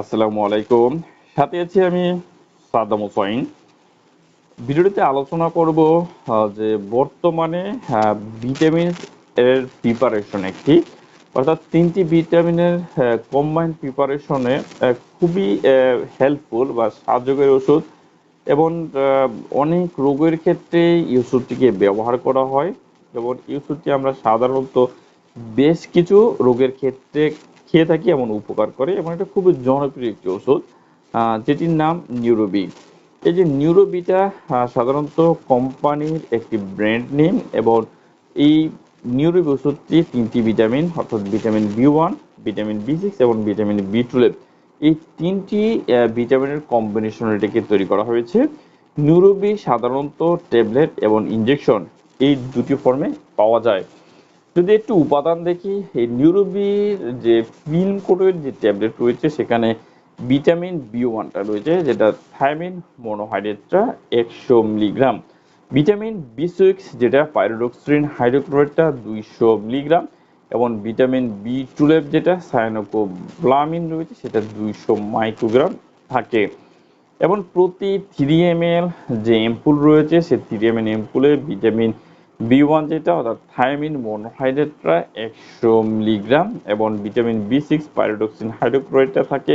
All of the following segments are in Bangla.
আসসালামু আলাইকুম। সাথে আছি আমি সাদ্দাম হোসাইন। ভিডিওটিতে আলোচনা করব যে বর্তমানে ভিটামিন এর প্রিপারেশন একটি, অর্থাৎ তিনটি ভিটামিনের কম্বাইন প্রিপারেশনে খুবই হেল্পফুল বা সাহায্যকারী ওষুধ এবং অনেক রোগের ক্ষেত্রে এই ওষুধটিকে ব্যবহার করা হয়। এবং এই ওষুধটি আমরা সাধারণত বেশ কিছু রোগের ক্ষেত্রে খেয়ে থাকি এমন উপকার করে এবং এটা খুবই জনপ্রিয় একটি ওষুধ যেটির নাম নিউরোবি। এই যে নিউরোবিটা সাধারণত কোম্পানির একটি ব্র্যান্ড নেম এবং এই নিউরোবি ওষুধটি তিনটি ভিটামিন, অর্থাৎ vitamin B one, vitamin B six এবং ভিটামিন বি টুয়েলভ। এই তিনটি ভিটামিনের কম্বিনেশন এটাকে তৈরি করা হয়েছে। নিউরোবি সাধারণত ট্যাবলেট এবং ইনজেকশন এই দুটি ফর্মে পাওয়া যায়। যদি একটু উপাদান দেখি, এই নিউরোবির যে ফিল্ম কোটের যে ট্যাবলেট রয়েছে, সেখানে ভিটামিন বি ওয়ানটা রয়েছে, যেটা থায়ামিন মনোহাইড্রেটটা একশো মিলিগ্রাম। ভিটামিন বি সিক্স, যেটা পাইরোডক্সিন হাইড্রোক্লোরাইডটা দুইশো মিলিগ্রাম। এবং ভিটামিন বি টুয়েলভ, যেটা সায়ানোকোব্লামিন রয়েছে, সেটা দুইশো মাইক্রোগ্রাম থাকে। এবং প্রতি থ্রি এম এল যে এম্পুল রয়েছে, সে থ্রি এম এল এম্পুলে ভিটামিন বি ওয়ান যেটা, অর্থাৎ থায়ামিন মনোহাইড্রেটটা একশো মিলিগ্রাম এবং ভিটামিন বি সিক্স পাইরোডক্সিন হাইড্রোক্লোরাইডটা থাকে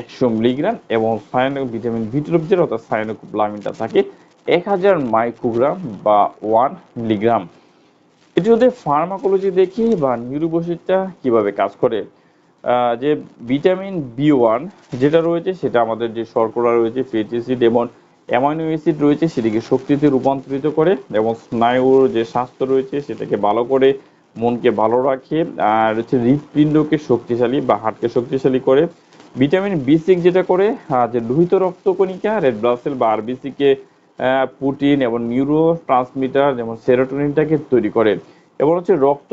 একশো মিলিগ্রাম এবং সায়ানো ভিটামিন টুয়েলভ যেটা অর্থাৎ সায়ানোকোব্লামিনটা থাকে এক হাজার মাইক্রোগ্রাম বা ওয়ান মিলিগ্রাম। এটি যদি ফার্মাকোলজি দেখি বা নিউরোবসিসটা কীভাবে কাজ করে যে ভিটামিন বি ওয়ান যেটা রয়েছে, সেটা আমাদের যে শর্করা রয়েছে, ফ্যাটি অ্যাসিড এবং অ্যামাইনো অ্যাসিড রয়েছে, সেটিকে শক্তিতে রূপান্তরিত করে এবং স্নায়ুর যে স্বাস্থ্য রয়েছে, সেটাকে ভালো করে মনকে ভালো রাখে আর হচ্ছে হৃৎপিণ্ডকে শক্তিশালী বা হার্টকে শক্তিশালী করে। ভিটামিন বি সিক্স যেটা করে যে লোহিত রক্তকণিকা রেড ব্লাড সেল বা আরবিসি কে প্রোটিন এবং নিউরো ট্রান্সমিটার যেমন সেরোটোনিনটাকে তৈরি করে। এবং হচ্ছে রক্ত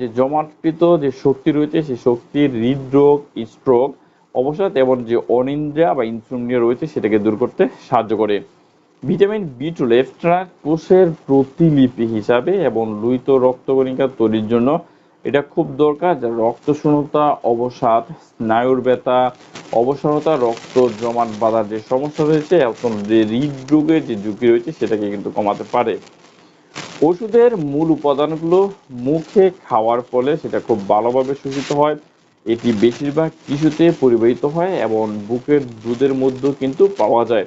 যে জমাটকৃত যে শক্তি রয়েছে, সেই শক্তির হৃদরোগ স্ট্রোক অবসাদ এবং যে অনিন্দ্রা বা ইনসুমনিয়া রয়েছে সেটাকে দূর করতে সাহায্য করে। ভিটামিন বি টুয়েলভটা কোষের প্রতিলিপি হিসাবে এবং লুইত রক্তকণিকা তৈরির জন্য এটা খুব দরকার। যা রক্ত শূন্যতা অবসাদ, স্নায়ুর ব্যথা, অবসরতা, রক্ত জমাট বাঁধার যে সমস্যা রয়েছে এখন যে হৃদরোগের যে ঝুঁকি রয়েছে সেটাকে কিন্তু কমাতে পারে। ওষুধের মূল উপাদানগুলো মুখে খাওয়ার ফলে সেটা খুব ভালোভাবে শোষিত হয়। এটি বেশিরভাগ টিস্যুতে পরিবাহিত হয় এবং বুকের দুধের মধ্যেও কিন্তু পাওয়া যায়।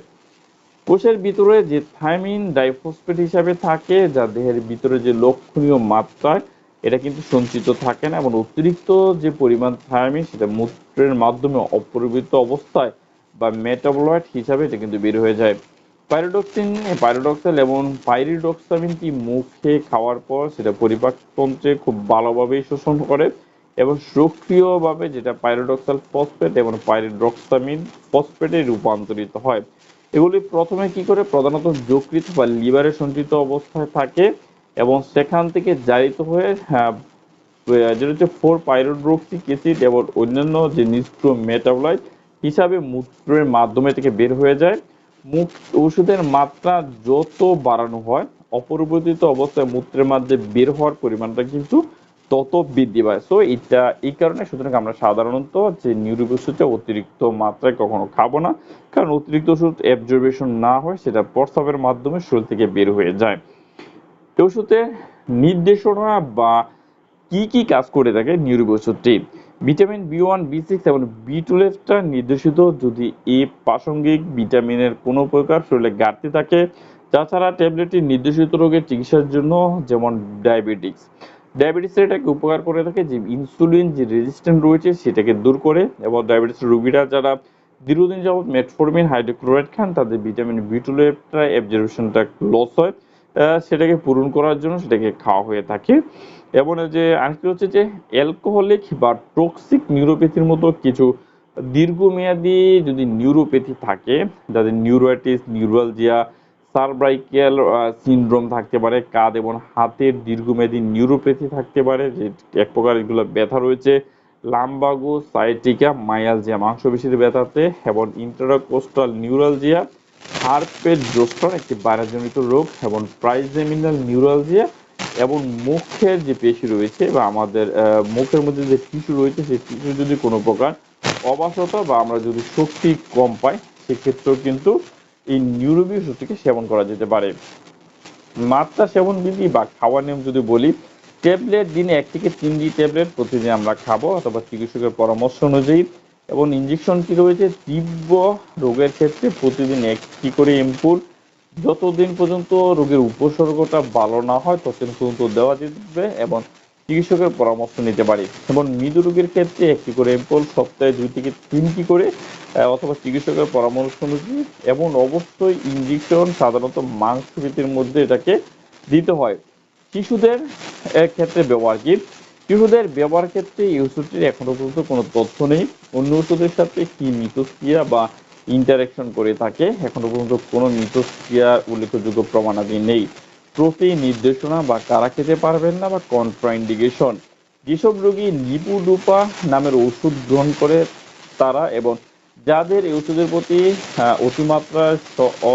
কোষের ভিতরে যে থাইমিন ডাইফসফেট হিসাবে থাকে, যা দেহের ভিতরে যে লক্ষণীয় মাত্রায় এটা কিন্তু সঞ্চিত থাকে না এবং অতিরিক্ত যে পরিমাণ থায়ামিন সেটা মূত্রের মাধ্যমে অপরিবৃত অবস্থায় বা মেটাবলয়েড হিসাবে এটা কিন্তু বের হয়ে যায়। পাইরোডক্সিন পাইরোডক্সাল এবং পাইরিডক্সামিনটি মুখে খাওয়ার পর সেটা পরিপাকতন্ত্রে খুব ভালোভাবেই শোষণ করে। এবং সক্রিয়ভাবে যেটা পাইরোডক্সাল ফসফেট এবং পাইরিডক্সামিন ফসফেটে রূপান্তরিত হয়। এগুলি প্রথমে কি করে? প্রধানত যকৃত বা লিভারে সঞ্চিত অবস্থায় থাকে এবং সেখান থেকে জারিত হয়ে যেটা হচ্ছে ফোর পাইরোড্রক্সিক অ্যাসিড এবং অন্যান্য যে নিষ্ক্রিয় মেটাবলাইট হিসাবে মূত্রের মাধ্যমে থেকে বের হয়ে যায়। মুখ ওষুধের মাত্রা যত বাড়ানো হয়, অপরিবর্তিত অবস্থায় মূত্রের মাধ্যমে বের হওয়ার পরিমাণটা কিন্তু তত বৃদ্ধি পায়। সো এটা এই কারণে সুতরাং আমরা সাধারণত যে নিউরোবিক ওষুধটা অতিরিক্ত মাত্রায় কখনো খাব না। কারণ অতিরিক্ত ওষুধ অ্যাবজর্বেশন না হয় সেটা প্রস্রাবের মাধ্যমে শরীর থেকে বের হয়ে যায়। ওষুধে নির্দেশনা বা কি কি কাজ করে থাকে নিউরোবিক ওষুধটি vitamin B one, B six এবং বি টুয়েলভটা নির্দেশিত যদি এই প্রাসঙ্গিক ভিটামিনের কোনো প্রকার শরীরে ঘাটতি থাকে। তাছাড়া ট্যাবলেটটি নির্দেশিত রোগের চিকিৎসার জন্য যেমন ডায়াবেটিক্স। ডায়াবেটিসের এটাকে উপকার করে থাকে, যে ইনসুলিন যে রেজিস্ট্যান্ট রয়েছে সেটাকে দূর করে এবং ডায়াবেটিস রোগীরা যারা দীর্ঘদিন যাবত মেটফরমিন হাইড্রোক্লোরাইড খান, তাদের ভিটামিন বি টুয়েলভটা অ্যাবজর্বেশনটা লস হয়। সেটাকে পূরণ করার জন্য সেটাকে খাওয়া হয়ে থাকে। এবং যে আরেকটি হচ্ছে যে অ্যালকোহলিক বা টক্সিক নিউরোপ্যাথির মতো কিছু দীর্ঘমেয়াদী যদি নিউরোপ্যাথি থাকে, যাদের নিউরোয়াইটিস নিউরালজিয়া সার্ব্রাইকেল সিনড্রোম থাকতে পারে, কাঁধ এবং হাতের দীর্ঘমেয়াদী নিউরোপ্যাথি থাকতে পারে, যে এক প্রকার এগুলো ব্যথা রয়েছে। লাম্বাগো সাইটিকা মায়ালজিয়া, মাংসপেশির ব্যথাতে এবং ইন্টারাকোস্টাল নিউরালজিয়া হার্পেট জোস্টন একটি বাইরাজনিত রোগ এবং প্রাইজেমিনাল নিউরালজিয়া এবং মুখের যে পেশি রয়েছে বা আমাদের মুখের মধ্যে যে টিস্যু রয়েছে, সেই টিস্যু যদি কোনো প্রকার অবাসতা বা আমরা যদি শক্তি কম পাই, সেক্ষেত্রেও কিন্তু এই নিউরোবি ওষুধটিকে সেবন করা যেতে পারে। মাত্রা সেবন বিধি বা খাওয়ার নিয়ম যদি বলি, ট্যাবলেট দিনে এক থেকে তিনটি ট্যাবলেট প্রতিদিন আমরা খাব অথবা চিকিৎসকের পরামর্শ অনুযায়ী এবং ইঞ্জেকশন কি রয়েছে তীব্র রোগের ক্ষেত্রে প্রতিদিন একটি করে এম্পুল যতদিন পর্যন্ত রোগের উপসর্গটা ভালো না হয়, ততদিন পর্যন্ত দেওয়া যেতে এবং চিকিৎসকের পরামর্শ নিতে পারি। এবং মৃদু রোগের ক্ষেত্রে একটি করে এম্পুল সপ্তাহে দুই থেকে তিনটি করে অথবা চিকিৎসকের পরামর্শ অনুযায়ী এবং অবশ্যই ইঞ্জেকশন সাধারণত মাংসপেশির মধ্যে এটাকে দিতে হয়। শিশুদের ক্ষেত্রে ব্যবহার কি? শিশুদের ব্যবহার ক্ষেত্রে এই ওষুধটির এখনও পর্যন্ত কোনো তথ্য নেই। অন্য ওষুধের সাথে কি মিথস্ক্রিয়া বা ইন্টারাকশন করে থাকে? এখনও পর্যন্ত কোনো মিথস্ক্রিয়া উল্লেখযোগ্য প্রমাণাদি নেই। প্রতি নির্দেশনা বা কারা খেতে পারবেন না বা কন্ট্রাইন্ডিকেশন যেসব রোগী নিপুডুপা নামের ওষুধ গ্রহণ করে তারা এবং যাদের এই ওষুধের প্রতি অতিমাত্রায় স-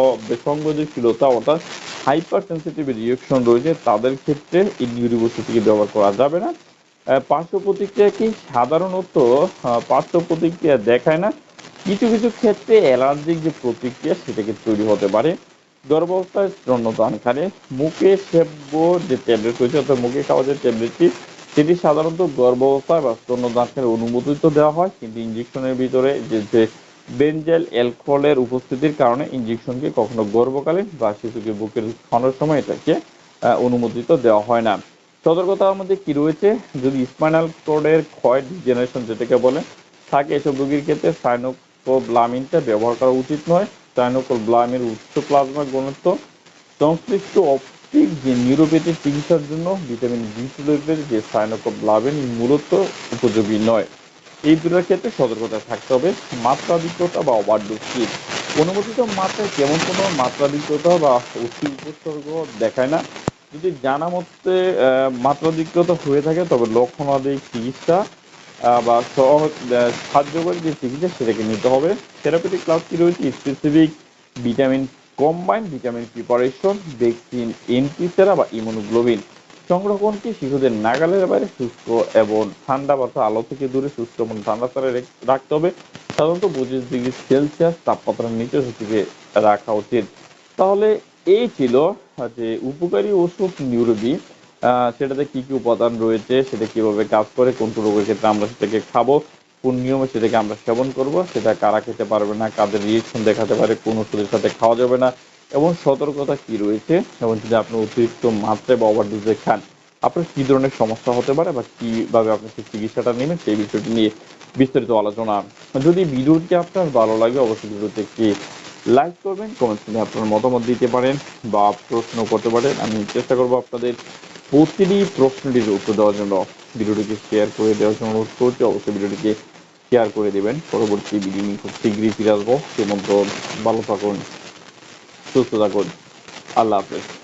অর্থাৎ হাইপার সেন্সিটিভ রিয়েকশন রয়েছে, তাদের ক্ষেত্রে নিউরিক ওষুধটিকে ব্যবহার করা যাবে না। পার্শ্ব প্রতিক্রিয়া কি? সাধারণত পার্শ্ব প্রতিক্রিয়া দেখায় না। কিছু কিছু ক্ষেত্রে অ্যালার্জিক যে প্রতিক্রিয়া, সেটাকে তৈরি হতে পারে। গর্ভাবস্থায় স্তন্যদানকালে মুখে সেব্য যে ট্যাবলেট রয়েছে, অর্থাৎ মুখে খাওয়া যে ট্যাবলেটটি, সেটি সাধারণত গর্ভাবস্থায় বা স্তন্যদানকালে অনুমোদিত দেওয়া হয়, কিন্তু ইঞ্জেকশনের ভিতরে যে যে বেনজেল অ্যালকোহলের উপস্থিতির কারণে ইঞ্জেকশনকে কখনো গর্ভকালীন বা শিশুকে বুকের খাওয়ানোর সময় এটাকে অনুমোদিত দেওয়া হয় না। সতর্কতার মধ্যে কি রয়েছে? যদি স্পাইনাল কোডের ক্ষয় ডিজেনারেশন যেটাকে বলে, থাকে এসব রোগীর ক্ষেত্রে সাইনোকোব্লামিনটা ব্যবহার করা উচিত নয়। সাইনোকোব্লামিনের উচ্চ প্লাজমা ঘনত্ব, সংশ্লিষ্ট অপটিক যে নিউরোপ্যাথি চিকিৎসার জন্য ভিটামিন বি টুয়েলভের যে সাইনোকোব্লামিন মূলত উপযোগী নয়। এই দুটোর ক্ষেত্রে সতর্কতা থাকতে হবে। মাত্রাধিকতা বা ওভারডোজ কি অনুমোদিত মাত্রায় কেমন কোনো মাত্রাধিকতা বা অতি উপসর্গ দেখায় না। যদি জানা মতে মাত্রাধিকতা হয়ে থাকে, তবে লক্ষণাধিক চিকিৎসা বা সাহায্যকারী যে চিকিৎসা সেটাকে নিতে হবে। থেরাপিউটিক ক্লাস কি রয়েছে? Specific vitamin combine vitamin preparation vaccine antisera বা ইমিউনোগ্লোবিন সংরক্ষণ কি শিশুদের নাগালের বাইরে সুস্থ এবং ঠান্ডা বাতা আলো থেকে দূরে সুস্থ এবং ঠান্ডা স্তরে রাখতে হবে। সাধারণত পঁচিশ ডিগ্রি সেলসিয়াস তাপমাত্রার নিচে শিশুকে রাখা উচিত। তাহলে এই ছিল যে উপকারী ওষুধ নিউরোবি আহ, সেটাতে কি কি উপাদান রয়েছে, সেটা কীভাবে কাজ করে, কোন কোন রোগের ক্ষেত্রে আমরা সেটাকে খাব, কোন নিয়মে সেটাকে আমরা সেবন করব, সেটা কারা খেতে পারবে না, কাদের রিয়েকশন দেখাতে পারে, কোন ওষুধের সাথে খাওয়া যাবে না, এবং সতর্কতা কি রয়েছে, এবং যদি আপনি অতিরিক্ত মাত্রায় বা ওভারডোজে খান। আপনার কি ধরনের সমস্যা হতে পারে বা কীভাবে আপনি সেই চিকিৎসাটা নেবেন, সেই বিষয়টি নিয়ে বিস্তারিত আলোচনা। যদি ভিডিওটি আপনার ভালো লাগে, অবশ্যই ভিডিওতে একটি লাইক করবেন কমেন্ট করে আপনার মতামত দিতে পারেন বা প্রশ্ন করতে পারেন, আমি চেষ্টা করব আপনাদের প্রতিটি প্রশ্নটির উত্তর দেওয়ার জন্য ভিডিওটিকে শেয়ার করে দেওয়ার জন্য অনুরোধ করছি, অবশ্যই ভিডিওটিকে শেয়ার করে দেবেন। পরবর্তী ভিডিও নিয়ে খুব শীঘ্রই ফিরে আসব। সে মন্ত্র ভালো থাকুন, সুস্থ থাকুন। আল্লাহ হাফেজ।